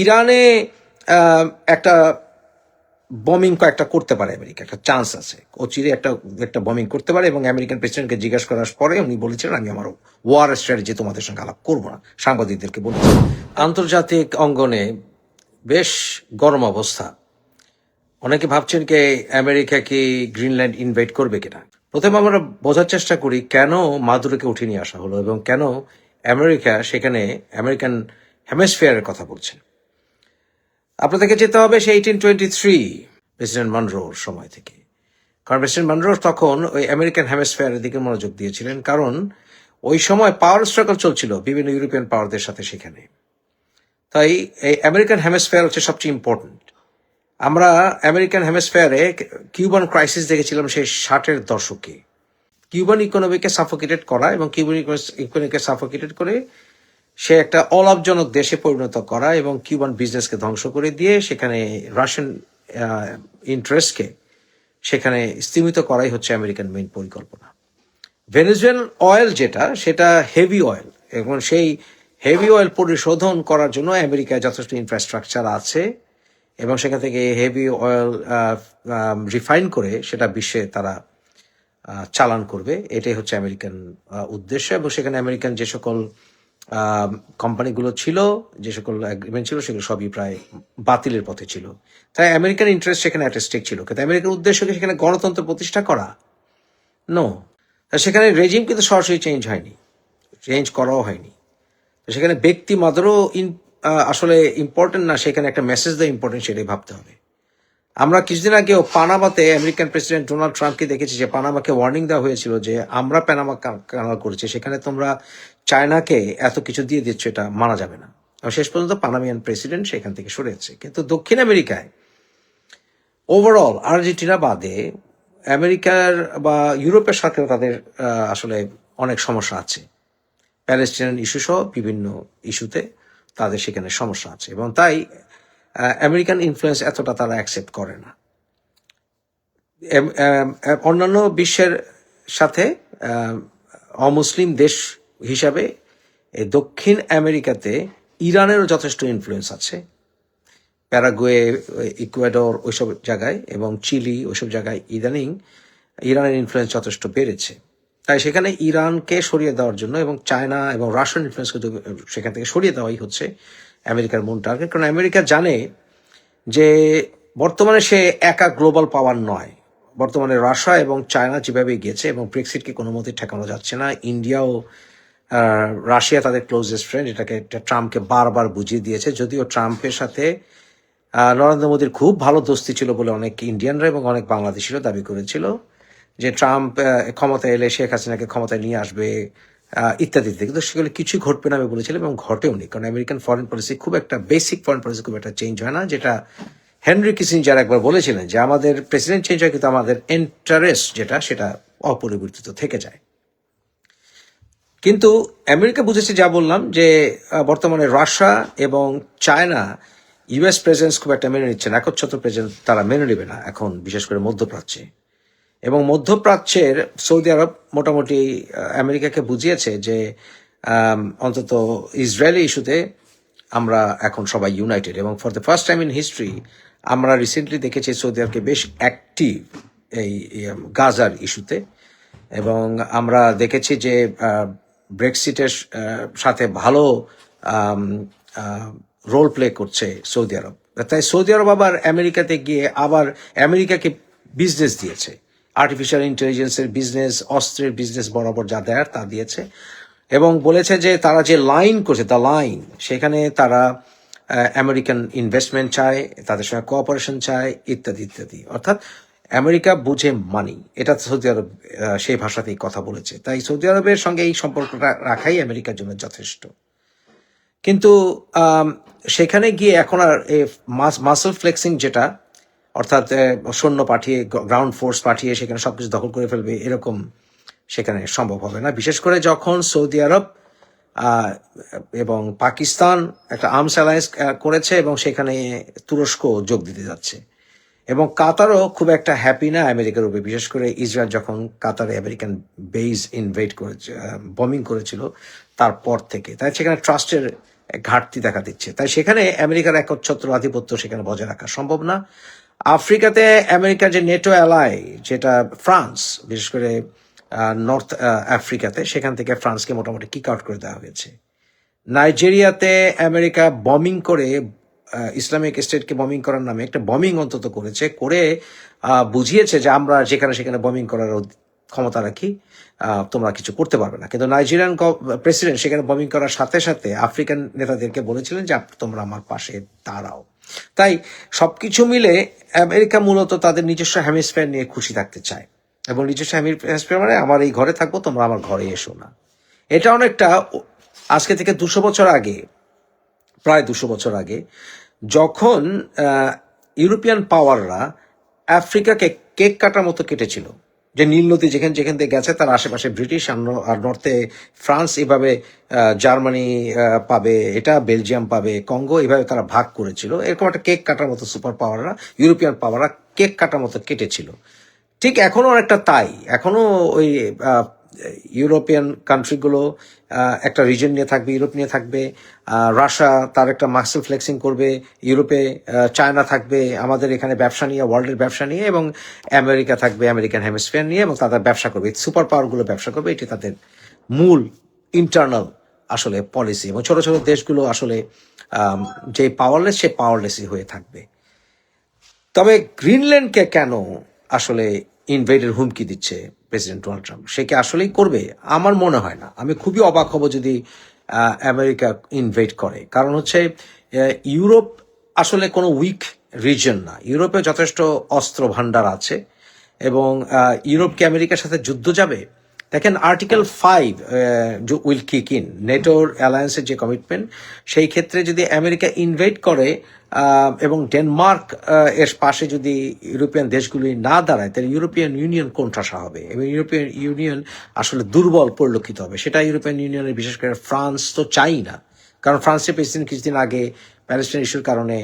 ইরানে একটা বমিং কয়েকটা করতে পারে আমেরিকা, একটা চান্স আছে। অচিরে একটা একটা বমিং করতে পারে এবং আমেরিকান প্রেসিডেন্টকে জিজ্ঞাসা করার পরে উনি বলেছিলেন আমি আমার ওয়ার স্ট্র্যাটেজি তোমাদের সঙ্গে আলাপ করব না। সাংবাদিকদেরকে বলেছেন। আন্তর্জাতিক অঙ্গনে বেশ গরম অবস্থা। অনেকে ভাবছেন কি আমেরিকা কি গ্রিনল্যান্ড ইনভাইট করবে কিনা? প্রথমে আমরা বোঝার চেষ্টা করি, কেন মাদুরোকে উঠিয়ে নিয়ে আসা হলো এবং কেন আমেরিকা সেখানে আমেরিকান হেমিসফিয়ারের কথা বলছেন আপনাদেরকে যেতে হবে সেই এইটিন টোয়েন্টি থ্রি প্রেসিডেন্ট মানরোর সময় থেকে। কারণ প্রেসিডেন্ট মানরোর তখন ওই আমেরিকান হেমিসফিয়ারের দিকে মনোযোগ দিয়েছিলেন, কারণ ওই সময় পাওয়ার স্ট্রাগল চলছিল বিভিন্ন ইউরোপিয়ান পাওয়ারদের সাথে সেখানে। তাই এই আমেরিকান হেমিসফিয়ার হচ্ছে সবচেয়ে ইম্পর্টেন্ট আমরা আমেরিকান হেমিসফেয়ারে কিউবান ক্রাইসিস দেখেছিলাম সেই ষাটের দশকে। কিউবান ইকোনমিকে সাফোকেটেড করা এবং কিউবান ইকোনমিকে সাফোকেটেড করে সে একটা অলাভজনক দেশে পরিণত করা এবং কিউবান বিজনেসকে ধ্বংস করে দিয়ে সেখানে রাশিয়ান ইন্টারেস্টকে সেখানে স্তীমিত করাই হচ্ছে আমেরিকান মেইন পরিকল্পনা। ভেনেজুয়েল অয়েল যেটা, সেটা হেভি অয়েল এবং সেই হেভি অয়েল পরিশোধন করার জন্য আমেরিকায় যথেষ্ট ইনফ্রাস্ট্রাকচার আছে এবং সেখান থেকে হেভি অয়েল রিফাইন করে সেটা বিশ্বে তারা চালান করবে। এটাই হচ্ছে আমেরিকান উদ্দেশ্য এবং সেখানে আমেরিকান যে সকল কোম্পানিগুলো ছিল, যে সকল অ্যাগ্রিমেন্ট ছিল, সেগুলো সবই প্রায় বাতিলের পথে ছিল। তাই আমেরিকান ইন্টারেস্ট সেখানে একটা স্টেক ছিল। কিন্তু আমেরিকার উদ্দেশ্য কি সেখানে গণতন্ত্র প্রতিষ্ঠা করা নো সেখানে রেজিম কিন্তু সরাসরি চেঞ্জ হয়নি। চেঞ্জ করাও হয়নি। সেখানে ব্যক্তি ইন আসলে ইম্পর্টেন্ট না, সেখানে একটা মেসেজ দেওয়া ইম্পর্টেন্ট সেটাই ভাবতে হবে। আমরা কিছুদিন আগেও পানামাতে আমেরিকান প্রেসিডেন্ট ডোনাল্ড ট্রাম্পকে দেখেছি, যে পানামাকে ওয়ার্নিং দেওয়া হয়েছিল যে আমরা পানামা কানাল করেছি, সেখানে তোমরা চায়নাকে এত কিছু দিয়ে দিচ্ছ, এটা মানা যাবে না। শেষ পর্যন্ত পানামিয়ান প্রেসিডেন্ট সেখান থেকে সরে যাচ্ছে কিন্তু দক্ষিণ আমেরিকায় ওভারঅল আর্জেন্টিনা বাদে আমেরিকার বা ইউরোপের সাথেও তাদের আসলে অনেক সমস্যা আছে। প্যালেস্টিনিয়ান ইস্যু সহ বিভিন্ন ইস্যুতে তাদের সেখানে সমস্যা আছে। এবং তাই আমেরিকান ইনফ্লুয়েন্স এতটা তারা অ্যাকসেপ্ট করে না। অন্যান্য বিশ্বের সাথে অমুসলিম দেশ হিসাবে দক্ষিণ আমেরিকাতে ইরানেরও যথেষ্ট ইনফ্লুয়েন্স আছে। প্যারাগুয়ে, ইকুয়েডর ওইসব জায়গায় এবং চিলি ওইসব জায়গায় ইদানিং ইরানের ইনফ্লুয়েন্স যথেষ্ট বেড়েছে। তাই সেখানে ইরানকে সরিয়ে দেওয়ার জন্য এবং চায়না এবং রাশিয়ান ইনফ্লুয়েন্সকে সেখান থেকে সরিয়ে দেওয়াই হচ্ছে। আমেরিকার মূল টার্গেট কারণ আমেরিকা জানে যে বর্তমানে সে একা গ্লোবাল পাওয়ার নয়। বর্তমানে রাশিয়া এবং চায়না যেভাবে গিয়েছে এবং ব্রেক্সিটকে কোনো মতে ঠেকানো যাচ্ছে না, ইন্ডিয়াও রাশিয়া তাদের ক্লোজেস্ট ফ্রেন্ড এটাকে এটা ট্রাম্পকে বারবার বুঝিয়ে দিয়েছে। যদিও ট্রাম্পের সাথে নরেন্দ্র মোদীর খুব ভালো দোস্তি ছিল বলে অনেক ইন্ডিয়ানরা এবং অনেক বাংলাদেশিরও দাবি করেছিল যে ট্রাম্প ক্ষমতায় এলে শেখ হাসিনাকে ক্ষমতায় নিয়ে আসবে। ইত্যাদি কিন্তু সেগুলো কিছুই ঘটবে না আমি বলেছিলাম এবং ঘটেওনি কারণ আমেরিকান ফরেন পলিসি খুব একটা বেসিক ফরেন পলিসি খুব একটা চেঞ্জ হয় না, যেটা হেনরি কিসিঞ্জার একবার বলেছিলেন যে আমাদের প্রেসিডেন্ট চেঞ্জ হয় কিন্তু আমাদের ইন্টারেস্ট যেটা, সেটা অপরিবর্তিত থেকে যায়। কিন্তু আমেরিকা বুঝেছে যা বললাম যে বর্তমানে রাশিয়া এবং চায়না ইউএস প্রেজেন্স খুব একটা মেনে নিচ্ছে না, একচ্ছত্র প্রেজেন্স তারা মেনে নেবে না, এখন বিশেষ করে মধ্যপ্রাচ্যে। এবং মধ্যপ্রাচ্যের সৌদি আরব মোটামুটি আমেরিকাকে বুঝিয়েছে যে অন্তত ইসরায়েলি ইস্যুতে আমরা এখন সবাই ইউনাইটেড। এবং for the first time in history আমরা রিসেন্টলি দেখেছি সৌদি আরবকে বেশ অ্যাক্টিভ এই গাজার ইস্যুতে। এবং আমরা দেখেছি যে ব্রেক্সিটের সাথে ভালো রোল প্লে করছে সৌদি আরব। তাই সৌদি আরব আবার আমেরিকাতে গিয়ে আবার আমেরিকাকে বিজনেস দিয়েছে। আর্টিফিশিয়াল ইন্টেলিজেন্সের বিজনেস অস্ত্রের বিজনেস বরাবর যা দেয়ার তা দিয়েছে। এবং বলেছে যে তারা যে লাইন করছে দ্য লাইন সেখানে তারা আমেরিকান ইনভেস্টমেন্ট চায়, তাদের সঙ্গে কোঅপারেশন চায়, ইত্যাদি ইত্যাদি। অর্থাৎ আমেরিকা বুঝে মানি এটা সৌদি আরব সেই ভাষাতেই কথা বলেছে। তাই সৌদি আরবের সঙ্গে এই সম্পর্কটা রাখাই আমেরিকার জন্য যথেষ্ট। কিন্তু সেখানে গিয়ে এখন আর মাসল ফ্লেক্সিং যেটা অর্থাৎ সৈন্য পাঠিয়ে গ্রাউন্ড ফোর্স পাঠিয়ে সেখানে সবকিছু দখল করে ফেলবে, এরকম সেখানে সম্ভব হবে না। বিশেষ করে যখন সৌদি আরব এবং পাকিস্তান একটা আর্মস অ্যালায়েন্স করেছে এবং সেখানে তুরস্ক যোগ দিতে যাচ্ছে। এবং কাতারও খুব একটা হ্যাপি না আমেরিকার উপরে। বিশেষ করে ইসরায়েল যখন কাতারে আমেরিকান বেজ ইনভেট করেছে বমিং করেছিল তারপর থেকে। তাই সেখানে ট্রাস্টের ঘাটতি দেখা দিচ্ছে। তাই সেখানে আমেরিকার একচ্ছত্র আধিপত্য সেখানে বজায় রাখা সম্ভব না। আফ্রিকাতে আমেরিকার যে নেটো অ্যালাই যেটা ফ্রান্স, বিশেষ করে নর্থ আফ্রিকাতে, সেখান থেকে ফ্রান্সকে মোটামুটি কিক আউট করে দেওয়া হয়েছে। নাইজেরিয়াতে আমেরিকা বমিং করে ইসলামিক স্টেটকে বমিং করার নামে একটা বমিং অন্তত করেছে, করে বুঝিয়েছে যে আমরা যেখানে সেখানে বমিং করার ক্ষমতা রাখি তোমরা কিছু করতে পারবে না। কিন্তু নাইজেরিয়ান প্রেসিডেন্ট সেখানে বমিং করার সাথে সাথে আফ্রিকান নেতাদেরকে বলেছিলেন যে, তোমরা আমার পাশে দাঁড়াও। তাই সবকিছু মিলে আমেরিকা মূলত তাদের নিজস্ব হেমিস্ফিয়ার নিয়ে খুশি থাকতে চায়। এবং নিজস্ব হেমিস্ফিয়ার মানে আমার এই ঘরে থাকব, তোমরা আমার ঘরে এসো না। এটা অনেকটা আজকে থেকে দুশো বছর আগে, প্রায় দুশো বছর আগে, যখন ইউরোপিয়ান পাওয়াররা আফ্রিকাকে কেক কাটার মতো কেটেছিল। যে নীল নদী যেখানে যেখান থেকে গেছে, তার আশেপাশে ব্রিটিশ আর নর্থে ফ্রান্স এভাবে জার্মানি পাবে, এটা বেলজিয়াম পাবে কঙ্গো এভাবে তারা ভাগ করেছিল। এরকম একটা কেক কাটার মতো সুপার পাওয়াররা ইউরোপিয়ান পাওয়াররা কেক কাটার মতো কেটেছিল। ঠিক এখনও অনেকটা তাই। এখনও ওই ইউরোপিয়ান কান্ট্রিগুলো একটা রিজন নিয়ে থাকবে, ইউরোপ নিয়ে থাকবে রাশিয়া তার একটা মাসেল ফ্লেক্সিং করবে, ইউরোপে চায়না থাকবে, আমাদের এখানে ব্যবসা নিয়ে ওয়ার্ল্ডের ব্যবসা নিয়ে এবং আমেরিকা থাকবে, আমেরিকান হেমিস্ফিয়ার নিয়ে এবং তাদের ব্যবসা করবে। সুপার পাওয়ারগুলো ব্যবসা করবে, এটি তাদের মূল ইন্টারনাল আসলে পলিসি এবং ছোটো ছোটো দেশগুলো আসলে যে পাওয়ারলেস সে পাওয়ারলেসই হয়ে থাকবে। তবে গ্রিনল্যান্ডকে কেন আসলে ইনভেডের হুমকি দিচ্ছে? প্রেসিডেন্ট ডোনাল্ড ট্রাম্প সে কি আসলেই করবে? আমার মনে হয় না। আমি খুবই অবাক হব যদি আমেরিকা ইনভেট করে। কারণ হচ্ছে ইউরোপ আসলে কোনো উইক রিজন না। ইউরোপে যথেষ্ট অস্ত্র ভাণ্ডার আছে এবং ইউরোপ কি আমেরিকার সাথে যুদ্ধ যাবে? দেখেন article five will kick in নেটোর অ্যালায়েন্সের যে কমিটমেন্ট সেই ক্ষেত্রে যদি আমেরিকা ইনভেট করে এবং ডেনমার্ক এর পাশে যদি ইউরোপিয়ান দেশগুলি না দাঁড়ায় তাহলে ইউরোপিয়ান ইউনিয়ন কোণঠাসা হবে? এবং ইউরোপিয়ান ইউনিয়ন আসলে দুর্বল পরিলক্ষিত হবে। সেটা ইউরোপিয়ান ইউনিয়নের বিশেষ করে ফ্রান্স তো চাই না। কারণ ফ্রান্সের প্রেসিডেন্ট কিছুদিন আগে প্যালেস্টাইন ইস্যুর কারণে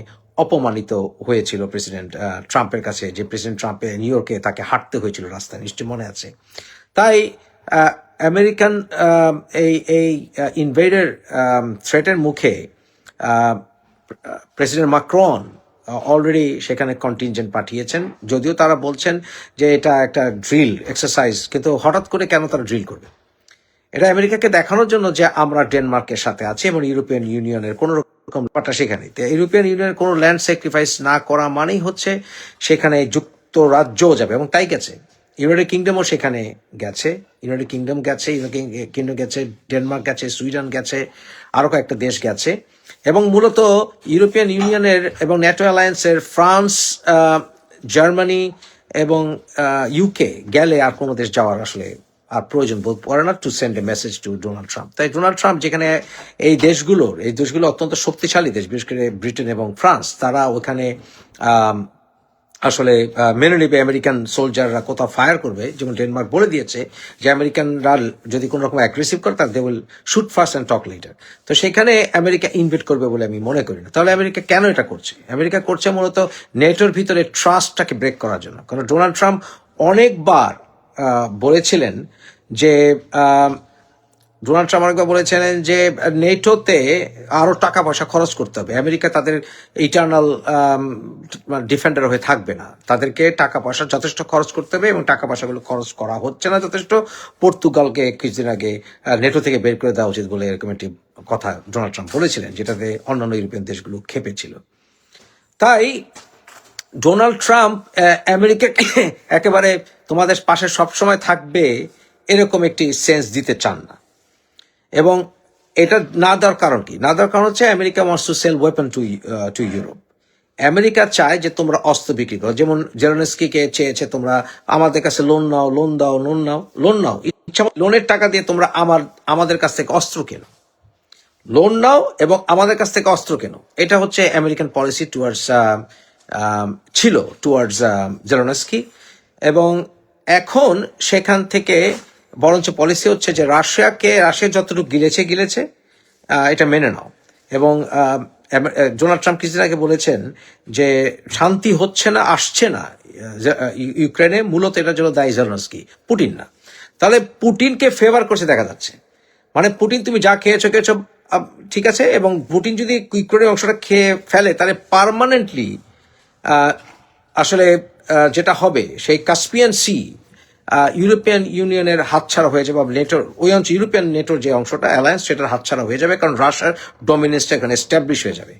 অপমানিত হয়েছিল প্রেসিডেন্ট ট্রাম্পের কাছে। যে প্রেসিডেন্ট ট্রাম্পে নিউ ইয়র্কে তাকে হাঁটতে হয়েছিল রাস্তায় নিশ্চয়ই মনে আছে। তাই আমেরিকান এই এই ইনভেডার থ্রেটের মুখে প্রেসিডেন্ট মাক্রন অলরেডি সেখানে কন্টিনজেন্ট পাঠিয়েছেন। যদিও তারা বলছেন যে এটা একটা ড্রিল এক্সারসাইজ কিন্তু হঠাৎ করে কেন তারা ড্রিল করবে? এটা আমেরিকাকে দেখানোর জন্য যে আমরা ডেনমার্কের সাথে আছি এবং ইউরোপিয়ান ইউনিয়নের কোনো রকম ব্যাপারটা সেখানে ইউরোপিয়ান ইউনিয়নের কোনো ল্যান্ড স্যাক্রিফাইস না করা মানেই হচ্ছে সেখানে যুক্তরাজ্যও যাবে এবং তাই গেছে। ইউনাইটেড কিংডমও সেখানে গেছে। ইউনাইটেড কিংডম গেছে, ইউনাইটেড কিংডম গেছে, ডেনমার্ক গেছে, সুইডেন গেছে আরও কয়েকটা দেশ গেছে। এবং মূলত ইউরোপিয়ান ইউনিয়নের এবং ন্যাটো অ্যালায়েন্সের ফ্রান্স জার্মানি এবং ইউকে গেলে আর কোনো দেশ যাওয়ার আসলে আর প্রয়োজন বোধ করে না to send a message to Donald Trump তাই ডোনাল্ড ট্রাম্প যেখানে এই দেশগুলোর, এই দেশগুলো অত্যন্ত শক্তিশালী দেশ, বিশেষ করে ব্রিটেন এবং ফ্রান্স, তারা ওখানে আসলে মেনে নেবে আমেরিকান সোলজাররা কোথাও ফায়ার করবে, যেমন ডেনমার্ক বলে দিয়েছে যে আমেরিকানরা যদি কোনো রকম অ্যাগ্রেসিভ করে তার they will shoot first and talk later তো সেখানে আমেরিকা ইনভেট করবে বলে আমি মনে করি না। তাহলে আমেরিকা কেন এটা করছে? আমেরিকা করছে মূলত নেটোর ভিতরে ট্রাস্টটাকে ব্রেক করার জন্য। কারণ ডোনাল্ড ট্রাম্প অনেকবার বলেছিলেন যে ডোনাল্ড ট্রাম্প বলেছিলেন যে নেটোতে আরও টাকা পয়সা খরচ করতে হবে। আমেরিকা তাদের ইটার্নাল ডিফেন্ডার হয়ে থাকবে না। তাদেরকে টাকা পয়সা যথেষ্ট খরচ করতে হবে এবং টাকা পয়সাগুলো খরচ করা হচ্ছে না যথেষ্ট। পর্তুগালকে কিছুদিন আগে নেটো থেকে বের করে দেওয়া উচিত বলে এরকম একটি কথা ডোনাল্ড ট্রাম্প বলেছিলেন, যেটাতে অন্যান্য ইউরোপিয়ান দেশগুলো খেপেছিল। তাই ডোনাল্ড ট্রাম্প আমেরিকাকে একেবারে তোমাদের পাশে সবসময় থাকবে এরকম একটি সেন্স দিতে চান না। এবং এটা না দেওয়ার কারণ কি? না দেওয়ার কারণ হচ্ছে America wants to sell weapon to to Europe America চায় যে তোমরা অস্ত্র বিক্রি করো। যেমন জেরোনেস্কিকে চেয়েছে তোমরা আমাদের কাছে লোন নাও লোন দাও লোন নাও লোন নাও। ইচ্ছা লোনের টাকা দিয়ে তোমরা আমার, আমাদের কাছ থেকে অস্ত্র কেনো। লোন নাও এবং আমাদের কাছ থেকে অস্ত্র কেনো। এটা হচ্ছে আমেরিকান পলিসি টুয়ার্ডস ছিল টুয়ার্ডস জেরোনেস্কি এবং এখন সেখান থেকে বরঞ্চ পলিসি হচ্ছে যে রাশিয়াকে, রাশিয়া যতটুকু গিলেছে গিলেছে এটা মেনে নাও। এবং ডোনাল্ড ট্রাম্প কিছুদিন আগে বলেছেন যে শান্তি হচ্ছে না, আসছে না ইউক্রেনে, মূলত এটার জন্য দায়ী জেলনস্কি, পুটিন না। তাহলে পুটিনকে ফেভার করছে দেখা যাচ্ছে। মানে পুটিন, তুমি যা খেয়েছো খেয়েছো ঠিক আছে, এবং পুটিন যদি ইউক্রেনের অংশটা খেয়ে ফেলে, তাহলে পার্মানেন্টলি আসলে যেটা হবে, সেই কাস্পিয়ান সি ইউরোপিয়ান ইউনিয়নের হাতছাড়া হয়ে যাবে, বা নেটোর, ওই অঞ্চল ইউরোপিয়ান নেটোর যে অংশটা, অ্যালায়েন্স, সেটার হাতছাড়া হয়ে যাবে, কারণ রাশিয়ার ডমিনেন্সটা এখানে এস্টাবলিশ হয়ে যাবে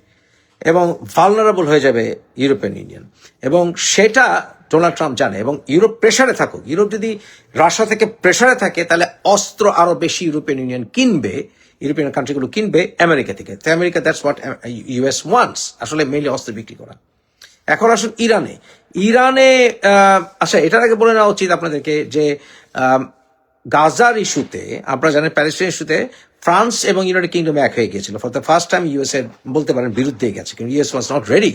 এবং ভালনারেবল হয়ে যাবে ইউরোপিয়ান ইউনিয়ন। এবং সেটা ডোনাল্ড ট্রাম্প জানে, এবং ইউরোপ প্রেশারে থাকুক। ইউরোপ যদি রাশিয়া থেকে প্রেশারে থাকে, তাহলে অস্ত্র আরও বেশি ইউরোপিয়ান ইউনিয়ন কিনবে, ইউরোপিয়ান কান্ট্রিগুলো কিনবে আমেরিকা থেকে। তো America that's what US wants আসলে মেইনলি অস্ত্র বিক্রি করা। এখন আসুন ইরানে। ইরানে আচ্ছা এটার আগে বলে নেওয়া উচিত আপনাদেরকে যে গাজার ইস্যুতে, আপনারা জানেন প্যালেস্টাইন ইস্যুতে ফ্রান্স এবং ইউনাইটেড কিংডম এক হয়ে গিয়েছিল। For the first time US এর বলতে পারেন বিরুদ্ধে গেছে। কিন্তু US was not ready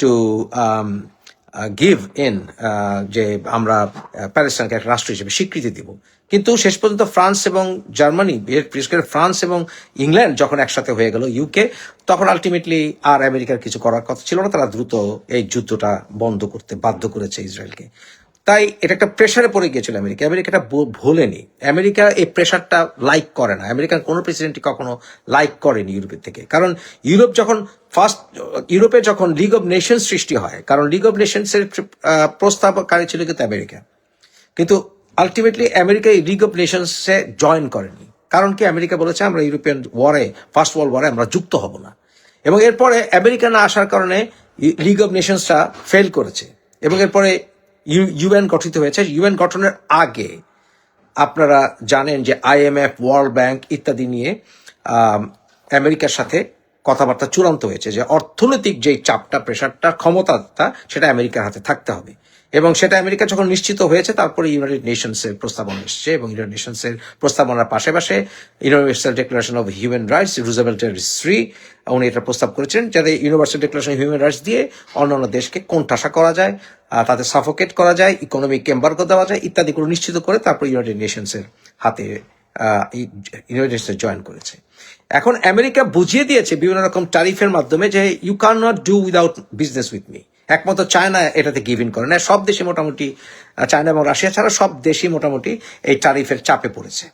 to give in যে আমরা প্যালেস্টাইনকে একটা রাষ্ট্র হিসেবে স্বীকৃতি দিব। কিন্তু শেষ পর্যন্ত ফ্রান্স এবং জার্মানি, বিশেষ করে ফ্রান্স এবং ইংল্যান্ড যখন একসাথে হয়ে গেল ইউকে তখন আলটিমেটলি আর আমেরিকার কিছু করার কথা ছিল না। তারা দ্রুত এই যুদ্ধটা বন্ধ করতে বাধ্য করেছে ইসরায়েলকে। তাই এটা একটা প্রেশারে পড়ে গিয়েছিল আমেরিকা। আমেরিকা এটা ভোলেনি। আমেরিকা এই প্রেশারটা লাইক করে না। আমেরিকার কোনো প্রেসিডেন্টই কখনো লাইক করেনি ইউরোপের থেকে। কারণ ইউরোপ যখন ফার্স্ট ইউরোপে যখন লিগ অফ নেশনস সৃষ্টি হয়, কারণ লিগ অফ নেশনসের প্রস্তাবকারী ছিল কিন্তু আমেরিকা। কিন্তু আলটিমেটলি আমেরিকা এই লিগ অফ নেশনসে জয়েন করেনি। কারণ কি? আমেরিকা বলেছে, আমরা ইউরোপিয়ান ওয়ারে ফার্স্ট ওয়ার্ল্ড ওয়ারে আমরা যুক্ত হব না। এবং এরপরে আমেরিকা না আসার কারণে লিগ অফ নেশনসটা ফেল করেছে। এবং এরপরে ইউএন গঠিত হয়েছে। ইউএন গঠনের আগে আপনারা জানেন যে আইএমএফ ওয়ার্ল্ড ব্যাংক ইত্যাদি নিয়ে আমেরিকার সাথে কথাবার্তা চূড়ান্ত হয়েছে যে অর্থনৈতিক যে চাপটা প্রেশারটা ক্ষমতাটা, সেটা আমেরিকার হাতে থাকতে হবে। এবং সেটা আমেরিকা যখন নিশ্চিত হয়েছে, তারপরে ইউনাইটেড নেশনসের প্রস্তাবনা এসছে এবং ইউনাইটেড নেশনসের প্রস্তাবনার পাশাপাশি Universal Declaration of Human Rights রুজেভেল্টের স্ত্রী, উনি এটা প্রস্তাব করেছেন যাতে Universal Declaration of Human Rights দিয়ে অন্যান্য দেশকে কোণঠাসা করা যায় তাদের সাফোকেট করা যায় ইকোনমিক এম্বার্গো দেওয়া যায় ইত্যাদিগুলো নিশ্চিত করে তারপর ইউনাইটেড নেশনসের হাতে ইউনাইটেড নেশনসে জয়েন করেছে। এখন আমেরিকা বুঝিয়ে দিয়েছে বিভিন্ন রকম ট্যারিফের মাধ্যমে যে you can not do without business with me একমাত্র চায়না এটাতে গিভ ইন করে। না, সব দেশে মোটামুটি চায়না এবং রাশিয়া ছাড়া সব দেশই মোটামুটি এই ট্যারিফের চাপে পড়েছে।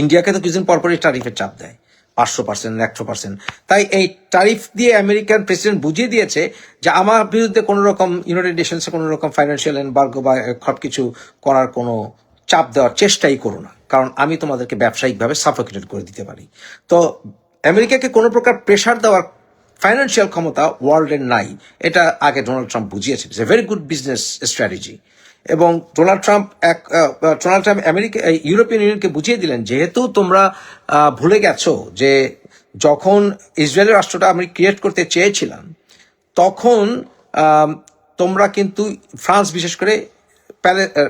ইন্ডিয়াকে তো কিছুদিন পরপরই ট্যারিফের চাপ দেয়। পাঁচশো পার্সেন্ট একশো পার্সেন্ট তাই এই ট্যারিফ দিয়ে আমেরিকান প্রেসিডেন্ট বুঝিয়ে দিয়েছে যে আমার বিরুদ্ধে কোনো রকম ইউনাইটেড নেশনসে কোনো রকম ফাইন্যান্সিয়াল এম্বার্গো বা সব কিছু করার কোনো চাপ দেওয়ার চেষ্টাই করো না। কারণ আমি তোমাদেরকে ব্যবসায়িকভাবে সাফোকেটেড করে দিতে পারি। তো আমেরিকাকে কোনো প্রকার প্রেশার দেওয়ার ফাইন্যান্সিয়াল ক্ষমতা ওয়ার্ল্ডের নাই। এটা আগে ডোনাল্ড ট্রাম্প বুঝিয়েছে it's a very good business strategy এবং ডোনাল্ড ট্রাম্প এক ডোনাল্ড ট্রাম্প আমেরিকা ইউরোপিয়ান ইউনিয়নকে বুঝিয়ে দিলেন, যেহেতু তোমরা ভুলে গেছো যে যখন ইসরায়েলের রাষ্ট্রটা আমি ক্রিয়েট করতে চেয়েছিলাম, তখন তোমরা কিন্তু ফ্রান্স বিশেষ করে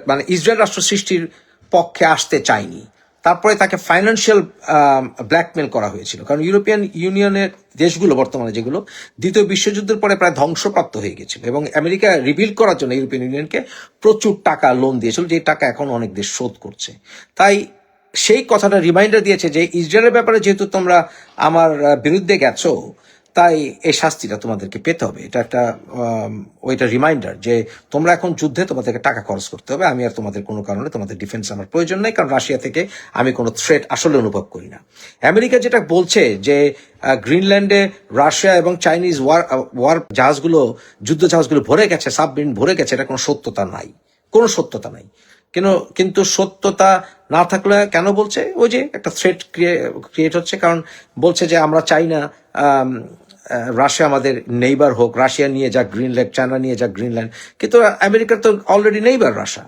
মানে ইসরায়েল রাষ্ট্র সৃষ্টির পক্ষে আসতে চায়নি। তারপরে তাকে ফাইন্যান্সিয়াল ব্ল্যাকমেল করা হয়েছিল। কারণ ইউরোপিয়ান ইউনিয়নের দেশগুলো বর্তমানে যেগুলো, দ্বিতীয় বিশ্বযুদ্ধের পরে প্রায় ধ্বংসপ্রাপ্ত হয়ে গেছিল এবং আমেরিকা রিভিল করার জন্য ইউরোপিয়ান ইউনিয়নকে প্রচুর টাকা লোন দিয়েছিল যে টাকা এখন অনেক দেশ শোধ করছে। তাই সেই কথাটা রিমাইন্ডার দিয়েছে যে, ইসরায়েলের ব্যাপারে যেহেতু তোমরা আমার বিরুদ্ধে গেছো তাই এই শাস্তিটা তোমাদেরকে পেতে হবে। এটা একটা ওইটা রিমাইন্ডার যে তোমরা এখন যুদ্ধে তোমাদেরকে টাকা খরচ করতে হবে। আমি আর তোমাদের কোনো কারণে তোমাদের ডিফেন্স আমার প্রয়োজন নাই, কারণ রাশিয়া থেকে আমি কোনো থ্রেট আসলে অনুভব করি না। আমেরিকা যেটা বলছে যে গ্রিনল্যান্ডে রাশিয়া এবং চাইনিজ ওয়ার ওয়ার জাহাজগুলো, যুদ্ধ জাহাজগুলো ভরে গেছে, সাবমেরিন ভরে গেছে, এটা কোনো সত্যতা নাই। কোনো সত্যতা নাই। কেন, কিন্তু সত্যতা না থাকলে কেন বলছে? ওই যে একটা থ্রেট ক্রিয়েট হচ্ছে, কারণ বলছে যে আমরা চাই না রাশিয়া আমাদের নেইবার হোক, রাশিয়া নিয়ে যাক গ্রিনল্যান্ড চায়না নিয়ে যাক গ্রিনল্যান্ড কিন্তু আমেরিকার তো অলরেডি নেইবার রাশা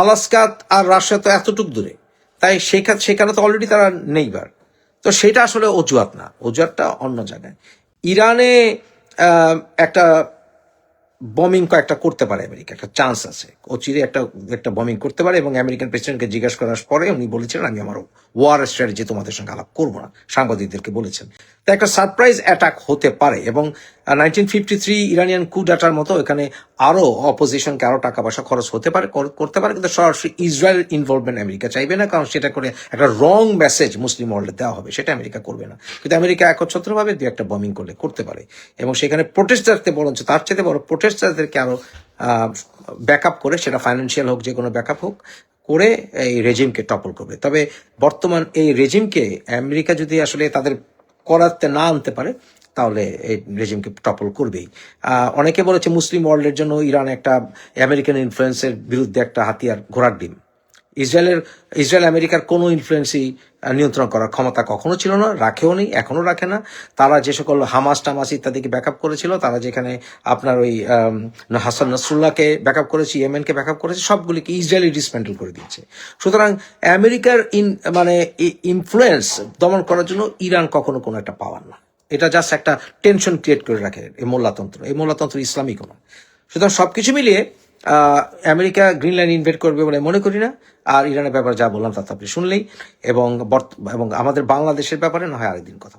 আলাস্কা আর রাশিয়া তো এতটুক দূরে, তাই সেখানে সেখানে তো অলরেডি তারা নেইবার তো সেটা আসলে অজুহাত না, অজুহাতটা অন্য জায়গায়। ইরানে একটা বমিং কয়েকটা করতে পারে আমেরিকা, একটা চান্স আছে। ও চিরে একটা একটা বমিং করতে পারে এবং আমেরিকান প্রেসিডেন্টকে জিজ্ঞাসা করার পরে উনি বলেছিলেন, আমি আমার ওয়ার স্ট্র্যাটেজি তোমাদের সঙ্গে আলাপ করব না। সাংবাদিকদেরকে বলেছেন। তো একটা সারপ্রাইজ অ্যাটাক হতে পারে এবং নাইনটিন ফিফটি থ্রি ইরানিয়ান কু ডাটার মতো এখানে আরও অপোজিশনকে আরও টাকা পয়সা খরচ হতে পারে করতে পারে, কিন্তু সরাসরি ইসরায়েল ইনভলভমেন্ট আমেরিকা চাইবে না, কারণ সেটা করে একটা রং মেসেজ মুসলিম ওয়ার্ল্ডে দেওয়া হবে, সেটা আমেরিকা করবে না। কিন্তু আমেরিকা একচ্ছত্রভাবে দু একটা বমিং করলে, করতে পারে। এবং সেখানে প্রোটেস্ট প্রোটেস্টারতে বরঞ্চ, তার চেয়ে বড় প্রোটেস্টারদেরকে আরও ব্যাকআপ করে, সেটা ফাইন্যান্সিয়াল হোক, যে কোনো ব্যাকআপ হোক, করে এই রেজিমকে টপল করবে। তবে বর্তমান এই রেজিমকে আমেরিকা যদি আসলে তাদের করাতে না আনতে পারে, তাহলে এই রেজিমকে টপল করবেই। অনেকে বলেছে মুসলিম ওয়ার্ল্ডের জন্য ইরান একটা আমেরিকান ইনফ্লুয়েন্সের বিরুদ্ধে একটা হাতিয়ার, ঘোড়ার ডিম। ইসরায়েলের ইসরায়েল আমেরিকার কোনো ইনফ্লুয়েন্সই নিয়ন্ত্রণ করার ক্ষমতা কখনো ছিল না রাখেও নেই এখনও রাখে না। তারা যে সকল হামাস টামাস ইত্যাদিকে ব্যাকআপ করেছিল তারা যেখানে আপনার ওই হাসান নাসরুল্লাহকে ব্যাকআপ করেছে ইয়েমেনকে ব্যাকআপ করেছে সবগুলিকে ইসরায়েলি ডিসমেন্টেল করে দিয়েছে। সুতরাং আমেরিকার ইন মানে ইনফ্লুয়েন্স দমন করার জন্য ইরান কখনো কোনো একটা পাওয়ার না। এটা জাস্ট একটা টেনশন ক্রিয়েট করে রাখে এই মোল্লাতন্ত্র। এই মোল্লাতন্ত্র ইসলামিকও না সুতরাং সবকিছু মিলিয়ে আহ, আমেরিকা গ্রিনল্যান্ড ইনভেট করবে বলে মনে করি না। আর ইরানের ব্যাপারে যা বললাম তা তো আপনি শুনলেই। এবং এবং আমাদের বাংলাদেশের ব্যাপারে না হয় আরেকদিন কথা